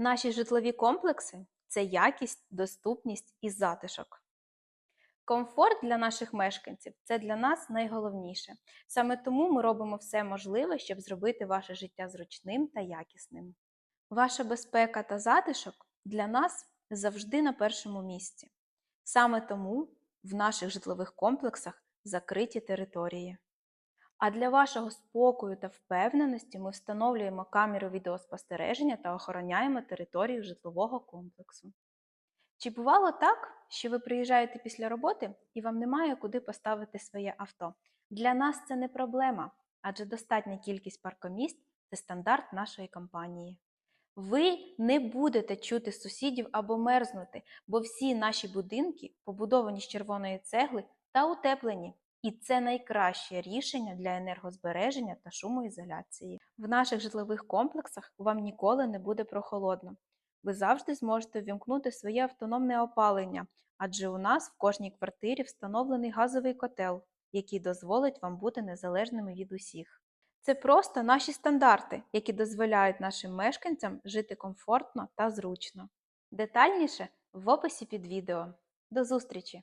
Наші житлові комплекси це якість, доступність і затишок. Комфорт для наших мешканців це для нас найголовніше. Саме тому ми робимо все можливе, щоб зробити ваше життя зручним та якісним. Ваша безпека та затишок для нас завжди на першому місці. Саме тому в наших житлових комплексах закриті території. А для вашого спокою та впевненості ми встановлюємо камеру відеоспостереження та охороняємо територію житлового комплексу. Чи бувало так, що ви приїжджаєте після роботи і вам немає куди поставити своє авто? Для нас це не проблема, адже достатня кількість паркомісць це стандарт нашої компанії. Ви не будете чути сусідів або мерзнути, бо всі наші будинки побудовані з червоної цегли та утеплені. І це найкраще рішення для енергозбереження та шумоізоляції. В наших житлових комплексах вам ніколи не буде прохолодно. Ви завжди зможете ввімкнути своє автономне опалення, адже у нас в кожній квартирі встановлений газовий котел, який дозволить вам бути незалежними від усіх. Це просто наші стандарти, які дозволяють нашим мешканцям жити комфортно та зручно. Детальніше в описі під відео. До зустрічі!